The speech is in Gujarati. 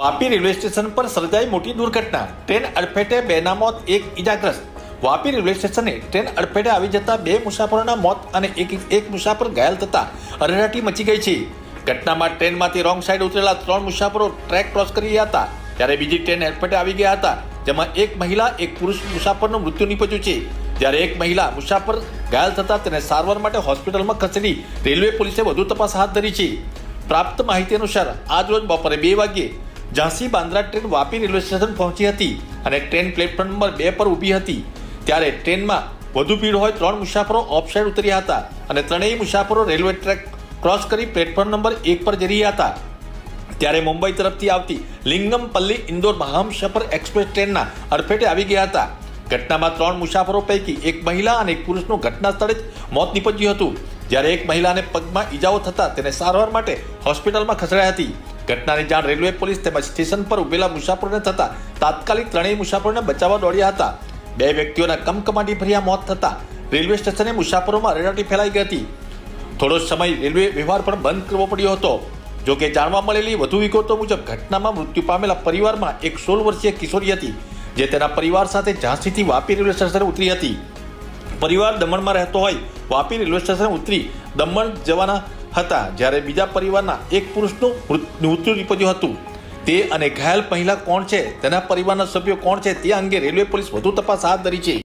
વાપી રેલવે સ્ટેશન પર સર્જાઈ મોટી દુર્ઘટના. ટ્રેન અડફેટે બેના મોત, એક ઇજાગ્રસ્ત વાપી રેલવે સ્ટેશને ટ્રેન અડફેટે આવી જતા બે મુસાફરોના મોત અને એક એક મુસાફર ઘાયલ થતા અરેરાટી મચી ગઈ છે. ઘટનામાં ટ્રેનમાંથી રોંગ સાઈડ ઉતરેલા ત્રણ મુસાફરો ટ્રેક ક્રોસ કરી રહ્યા હતા. ત્યારે બીજી ટ્રેન અડફેટે આવી ગયા હતા, જેમાં એક મહિલા, એક પુરુષ મુસાફરનું મૃત્યુ નીપજ્યું છે. જ્યારે એક મહિલા મુસાફર ઘાયલ થતા તેને સારવાર માટે હોસ્પિટલમાં ખસેડી રેલવે પોલીસે વધુ તપાસ હાથ ધરી છે. પ્રાપ્ત માહિતી અનુસાર આજ રોજ બપોરે બે વાગ્યે Jhansi Bandra train Vapi railway station પહોંચી હતી અને ટ્રેન પ્લેટફોર્મ નંબર બે પર ઊભી હતી. ત્યારે ટ્રેનમાં વધુ ભીડ હોય ત્રણ મુસાફરો ઓફ સાઈડ ઉતર્યા હતા અને ત્રણેય મુસાફરો રેલવે ટ્રેક ક્રોસ કરી પ્લેટફોર્મ નંબર એક પર જઈ રહ્યા હતા. ત્યારે મુંબઈ તરફથી આવતી લિંગમપલ્લી ઇન્દોર મહામસફર એક્સપ્રેસ ટ્રેનના અડફેટે આવી ગયા હતા. ઘટનામાં ત્રણ મુસાફરો પૈકી એક મહિલા અને એક પુરુષનું ઘટના સ્થળે જ મોત નીપજ્યું હતું. જ્યારે એક મહિલાને પગમાં ઈજાઓ થતાં તેને સારવાર માટે હોસ્પિટલમાં ખસેડાઈ હતી. ઘટનાની જાણ રેલવે પોલીસ તેમજ સ્ટેશન પર ઉભેલા મુસાફરોને થતા તાત્કાલિક ત્રણેય મુસાફરોને બચાવવા દોડ્યા હતા. બે વ્યક્તિઓના કમકમાટી ભર્યા મોત થતાં રેલવે સ્ટેશને મુસાફરોમાં રેડાટી ફેલાઈ ગઈ હતી. થોડો સમય રેલવે વ્યવહાર પણ બંધ કરવો પડ્યો હતો. જો કે જાણવા મળેલી વધુ વિગતો મુજબ ઘટનામાં મૃત્યુ પામેલા પરિવારમાં એક સોળ વર્ષીય કિશોરી હતી, જે તેના પરિવાર સાથે ઝાંસીથી વાપી રેલવે સ્ટેશને ઉતરી હતી. પરિવાર દમણમાં રહેતો હોય, વાપી રેલવે સ્ટેશને ઉતરી દમણ જવાના હતા જ્યારે બીજા પરિવારના એક પુરુષનું મૃત- મૃત્યુ નીપજ્યું હતું. તે અને ઘાયલ મહિલા કોણ છે? તેના પરિવારના સભ્યો કોણ છે? તે અંગે રેલવે પોલીસ વધુ તપાસ હાથ ધરી છે.